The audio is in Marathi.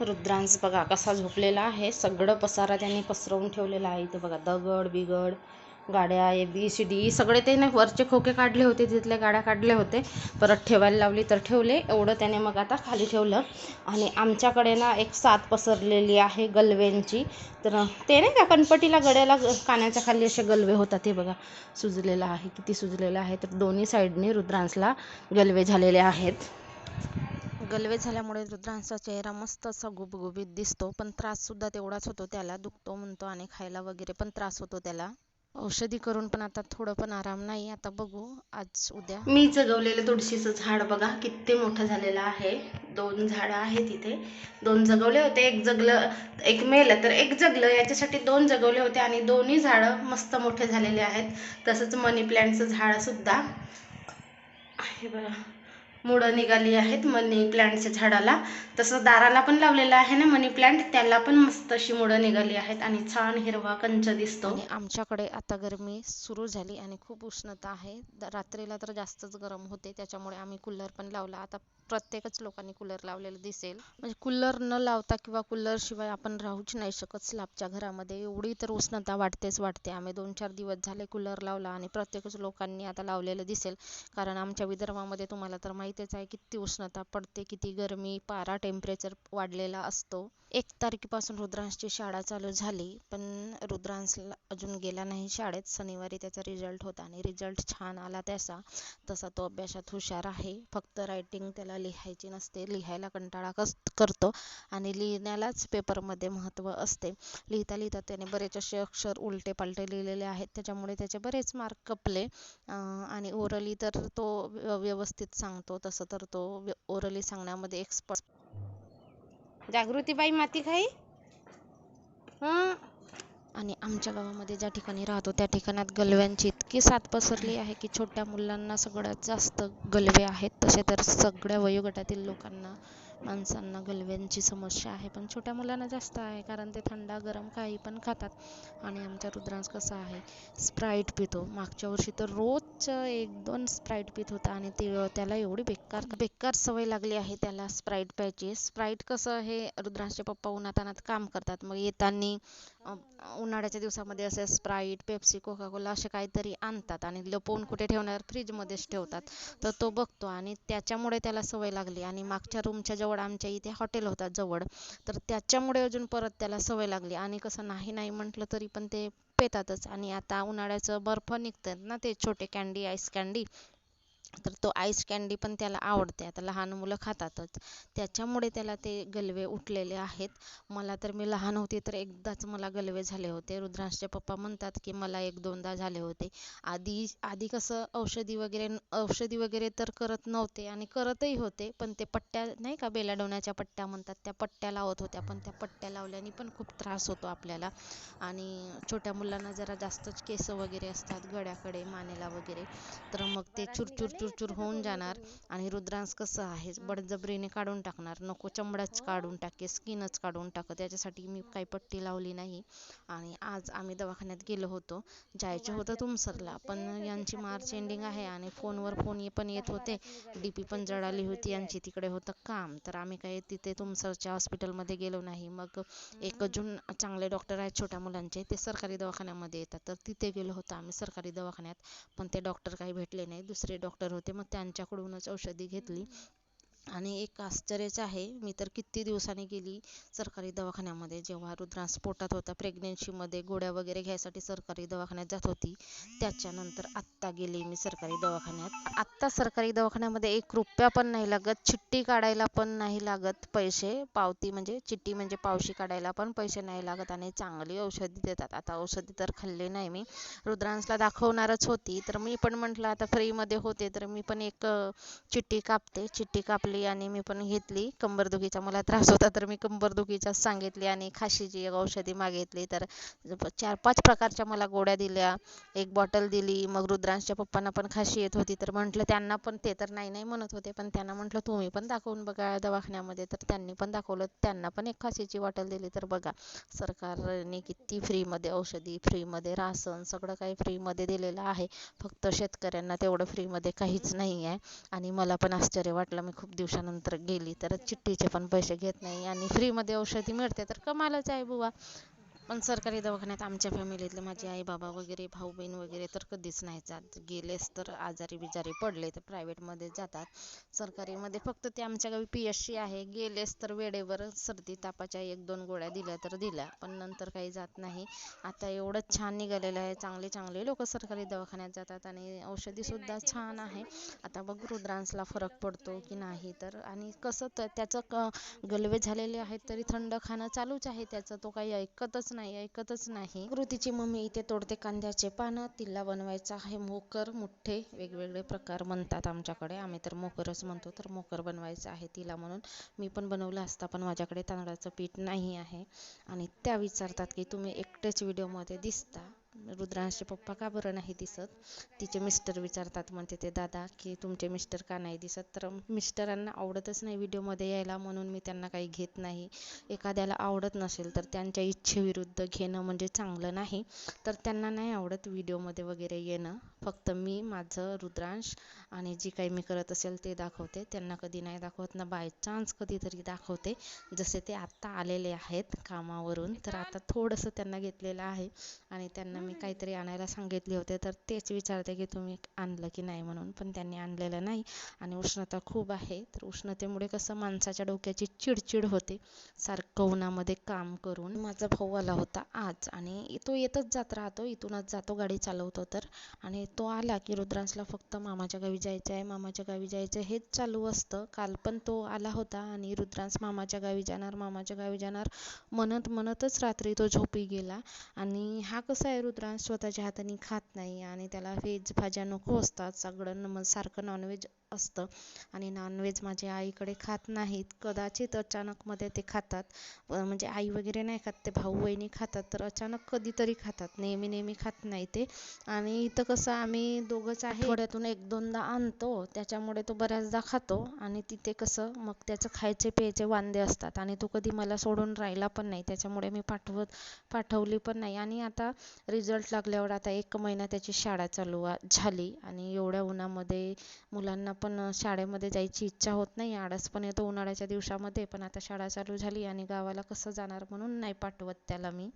रुद्रांश बघा कसा झोपलेला आहे. सगळं पसारा त्यांनी पसरवून ठेवलेला आहे. इथं बघा दगड बिगड गाड्या ए बी सी डी सगळे ते नाही वरचे खोके काढले होते तिथल्या गाड्या काढले होते. परत ठेवायला लावली तर ठेवले. एवढं त्याने मग आता खाली ठेवलं. आणि आमच्याकडे ना एक साथ पसरलेली आहे गलव्यांची. तर ते नाही का कणपटीला गड्याला कानाच्या खाली असे गलवे होतात. ते बघा सुजलेलं आहे किती सुजलेलं आहे. तर दोन्ही साईडने रुद्रांसला गलवे झालेले आहेत. गलवे झाल्यामुळे रुद्रांचा चेहरा मस्त असा गुबगुबीत दिसतो. पण त्रास सुद्धा तेवढाच होतो त्याला. दुखतो म्हणतो आणि खायला वगैरे पण त्रास होतो त्याला. औषधी करून पण आता थोडं पण आराम नाही. आता बघू. आज उद्या. मी जगवलेलं तुळशीचं झाड बघा. किती मोठं झालेलं आहे. दोन झाडं आहेत इथे. दोन जगवले होते. एक जगलं एक मेलं. तर एक जगलं. याच्यासाठी दोन जगवले होते आणि दोन्ही झाडं मस्त मोठे झालेले आहेत. तसंच मनी प्लॅन्टचं झाड सुद्धा हे बघा. मुळं निघाली आहेत मनी प्लॅन्टच्या झाडाला. तसं दाराला पण लावलेलं आहे ना मनी प्लांट त्याला पण मस्त अशी मुळं निघाली आहेत आणि छान हिरवा कंच दिसतो. आमच्याकडे आता गरमी सुरू झाली आणि खूप उष्णता आहे. द- रात्रीला तर जास्तच गरम होते त्याच्यामुळे आम्ही कूलर पण लावला. आता प्रत्येकच लोकांनी कूलर लावलेलं दिसेल. म्हणजे कूलर न लावता किंवा कूलरशिवाय आपण राहूच नाही शकत स्लॅबच्या घरामध्ये. एवढी तर उष्णता वाटतेच वाटते आम्ही दोन चार दिवस झाले कूलर लावला आणि प्रत्येकच लोकांनी आता लावलेलं दिसेल. कारण आमच्या विदर्भामध्ये तुम्हाला तर माहितीच आहे किती उष्णता पडते किती गरमी पारा टेम्परेचर वाढलेला असतो. एक तारखेपासून रुद्रांशची शाळा चालू झाली पण रुद्रांशला अजून गेला नाही शाळेत. शनिवारी त्याचा रिझल्ट होता आणि रिझल्ट छान आला त्याचा. तसा तो अभ्यासात हुशार आहे. फक्त रायटिंग त्याला लिहायची नसते. लिहायला कंटाळा कस करतो आणि लिहिण्यालाच पेपरमध्ये महत्त्व असते. लिहिता लिहिता त्याने बरेच असे अक्षर उलटे पालटे लिहिलेले आहेत. त्याच्यामुळे त्याचे बरेच मार्क कपले. आणि ओरली तर तो व्य- व्यवस्थित सांगतो. तसं तर तो ओरली सांगण्यामध्ये एक्सपर्ट जागृतीबाई माती खाई हां? आणि आमच्या गावामध्ये ज्या ठिकाणी राहतो त्या ठिकाणात गलव्यांची इतकी साथ पसरली आहे की छोट्या मुलांना सगळ्यात जास्त गलवे आहेत. तसे तर सगळ्या वयोगटातील लोकांना माणसांना गलव्यांची समस्या आहे. पण छोट्या मुलांना जास्त आहे कारण ते थंडा गरम काही पण खातात. आणि आमच्या रुद्रांश कसा आहे? स्प्राईट पितो. मागच्या वर्षी तर रोज एक दोन स्प्राईट पित होता आणि ते त्याला एवढी बेकार बेकार सवय लागली आहे त्याला स्प्राईट प्यायची. स्प्राईट कसं हे रुद्रांशचे पप्पा उन्हातानात काम करतात. मग येताना उन्हाळ्याच्या दिवसामध्ये असे स्प्राईट पेप्सी कोकाकोला असे काहीतरी आणतात आणि लपवून कुठे ठेवणार? फ्रीजमध्येच ठेवतात. तर तो बघतो आणि त्याच्यामुळे त्याला सवय लागली. आणि मागच्या रूमच्या जवळ आमच्या इथे हॉटेल होता जवळ. तर त्याच्यामुळे अजून परत त्याला सवय लागली. आणि कसं नाही नाही म्हटलं तरी पण ते पेतातच. आणि आता उन्हाळ्याचं बर्फ निघतात ना ते छोटे कँडी आईस कँडी तर तो आईस कॅन्डी पण त्याला आवडते. आता लहान मुलं खातातच. त्याच्यामुळे त्याला ते गलवे उठलेले आहेत. मला तर मी लहान होते तर एकदाच मला गलवे झाले होते. रुद्रांशचे पप्पा म्हणतात की मला एक दोनदा झाले होते. आधी आधी कसं औषधी वगैरे औषधी वगैरे तर करत नव्हते आणि करतही होते. पण ते पट्ट्या नाही का बेलाडोण्याच्या पट्ट्या म्हणतात त्या पट्ट्या लावत होत्या. पण त्या पट्ट्या लावल्याने पण खूप त्रास होतो आपल्याला. आणि छोट्या मुलांना जरा जास्तच केस वगैरे असतात गळ्याकडे मानेला वगैरे. तर मग ते चुरचुर चुरचुरचुर होऊन जाणार आणि रुद्रांश कसं आहे? बडजबरीने काढून टाकणार. नको चमडाच काढून टाके स्किनच काढून टाक. त्याच्यासाठी मी काही पट्टी लावली नाही. आणि आज आम्ही दवाखान्यात गेलो होतो. जायचं होतं तुमसरला पण यांची मार्च एंडिंग आहे आणि फोनवर फोन ये पण येत होते. डी पी पण जळाली होती. यांची तिकडे होतं काम. तर आम्ही काही तिथे तुमसरच्या हॉस्पिटलमध्ये गेलो नाही. मग एक अजून चांगले डॉक्टर आहेत छोट्या मुलांचे. ते सरकारी दवाखान्यामध्ये येतात. तर तिथे गेलो होतो आम्ही सरकारी दवाखान्यात. पण ते डॉक्टर काही भेटले नाही. दुसरे डॉक्टर डॉक्टर होते. मग त्यांच्याकडूनच औषधी घेतली. आणि एक आश्चर्यच आहे मी तर किती दिवसांनी गेली सरकारी दवाखान्यामध्ये. जेव्हा रुद्रांश पोटात होता प्रेग्नेन्सीमध्ये गोळ्या वगैरे घ्यायसाठी सरकारी दवाखान्यात जात होती त्याच्यानंतर आत्ता गेली मी सरकारी दवाखान्यात. आत्ता सरकारी दवाखान्यामध्ये एक रुपया पण नाही लागत चिठ्ठी काढायला पण नाही लागत पैसे पावती म्हणजे चिठ्ठी म्हणजे पावशी काढायला पण पैसे नाही लागत आणि चांगली औषधी देतात. आता औषधी तर खाल्ली नाही मी. रुद्रांशला दाखवणारच होती तर मी पण म्हटलं आता फ्रीमध्ये होते तर मी पण एक चिठ्ठी कापते. चिठ्ठी कापली आणि मी पण घेतली. कंबरदुखीचा मला त्रास होता तर मी कंबरदुखीचाच सांगितली आणि खाशीची एक औषधी मागितली. तर चार पाच प्रकारच्या मला गोळ्या दिल्या. एक बॉटल दिली मग रुद्रांशच्या पप्पांना पण खाशी येत होती. तर म्हटलं त्यांना पण ते तर नाही नाही म्हणत होते पण त्यांना म्हटलं तुम्ही पण दाखवून बघा दवाखान्यामध्ये. तर त्यांनी पण दाखवलं त्यांना पण एक खाशीची बॉटल दिली. तर बघा सरकारने किती फ्रीमध्ये औषधी फ्रीमध्ये रासन सगळं काही फ्रीमध्ये दिलेलं आहे. फक्त शेतकऱ्यांना तेवढं फ्रीमध्ये काहीच नाही आहे आणि मला पण आश्चर्य वाटलं. मी खूप दिवस दिवसानंतर गेली तर चिठ्ठीचे पण पैसे घेत नाही आणि फ्रीमध्ये औषधी मिळते तर कमालच आहे बुवा. पण सरकारी दवाखान्यात आमच्या फॅमिलीतले माझे आई बाबा वगैरे भाऊ बहीण वगैरे तर कधीच नाही जात. गेलेच तर आजारी बिजारी पडले तर प्रायव्हेटमध्ये जातात. सरकारीमध्ये फक्त ते आमच्या गावी पी एस सी आहे. गेलेच तर वेळेवर सर्दी तापाच्या एक दोन गोळ्या दिल्या तर दिल्या पण नंतर काही जात नाही. आता एवढंच छान निघालेलं आहे. चांगले चांगले लोक सरकारी दवाखान्यात जातात आणि औषधीसुद्धा छान आहे. आता बघ रुद्रांसला फरक पडतो की नाही तर आणि कसं तर त्याचं क गलवे झालेले आहेत तरी थंड खाणं चालूच आहे. त्याचं तो काही ऐकतच नाही ऐकतच नाही. कृतीची मम्मी इथे तोडते कांद्याचे पानं तिला बनवायचं आहे मोकर मुठ्ठे वेगवेगळे प्रकार म्हणतात आमच्याकडे. आम्ही तर मोकरच म्हणतो तर मोकर बनवायचं आहे तिला म्हणून. मी पण बनवलं असता पण माझ्याकडे तांदळाचं पीठ नाही आहे. आणि त्या विचारतात की तुम्ही एकटेच व्हिडिओमध्ये दिसता? रुद्रांशचे पप्पा का बरं नाही दिसत? तिचे मिस्टर विचारतात म्हणते ते दादा की तुमचे मिस्टर का नाही दिसत? तर मिस्टरांना आवडतच नाही व्हिडिओमध्ये यायला म्हणून मी त्यांना काही घेत नाही. एखाद्याला आवडत नसेल तर त्यांच्या इच्छेविरुद्ध घेणं म्हणजे चांगलं नाही. तर त्यांना नाही आवडत व्हिडिओमध्ये वगैरे येणं. फक्त मी माझं रुद्रांश आणि जी काही मी करत असेल ते दाखवते. त्यांना कधी नाही दाखवत ना बाय चान्स कधीतरी दाखवते. जसे ते आत्ता आलेले आहेत कामावरून तर आता थोडंसं त्यांना घेतलेलं आहे आणि त्यांना मी काहीतरी आणायला सांगितले होते तर तेच विचारते की तुम्ही आणलं की नाही म्हणून पण त्यांनी आणलेलं नाही आणि उष्णता खूप आहे. तर उष्णतेमुळे कसं माणसाच्या डोक्याची चिडचिड होते. सारखं उन्हामध्ये काम करून माझा भाऊ आला होता आज आणि तो येतच जात राहतो इथूनच जातो गाडी चालवतो तर. आणि तो आला की रुद्रांशला फक्त मामाच्या गावी जायचं आहे मामाच्या गावी जायचं हेच चालू असतं. काल पण तो आला होता आणि रुद्रांश मामाच्या गावी जाणार मामाच्या गावी जाणार म्हणत म्हणतच रात्री तो झोपी गेला. आणि हा कसा आहे कुत्रा स्वतःच्या हाताने खात नाही आणि त्याला व्हेज भाज्या नको असतात. सगळं मग सारखं नॉनव्हेज असतं. आणि नॉनव्हेज माझ्या आईकडे खात नाहीत. कदाचित अचानकमध्ये ते खातात. म्हणजे आई वगैरे नाही खात ते भाऊ बहिणी खातात तर अचानक कधीतरी खातात. नेहमी नेहमी खात नाही ते. आणि इथं कसं आम्ही दोघंच आहे. आठवड्यातून एक दोनदा आणतो. त्याच्यामुळे तो बऱ्याचदा खातो. आणि तिथे कसं मग त्याचं खायचे प्यायचे वांदे असतात. आणि तो कधी मला सोडून राहिला पण नाही. त्याच्यामुळे मी पाठवत पाठवली पण नाही. आणि आता रिझल्ट लागल्यावर आता एक महिना त्याची शाळा चालू झाली आणि एवढ्या उन्हामध्ये मुलांना पण शाळेमध्ये जायची इच्छा होत नाही. आळस पण येतो उन्हाळ्याच्या दिवसामध्ये पण आता शाळा चालू झाली आणि गावाला कसं जाणार म्हणून नाही पाठवत त्याला मी.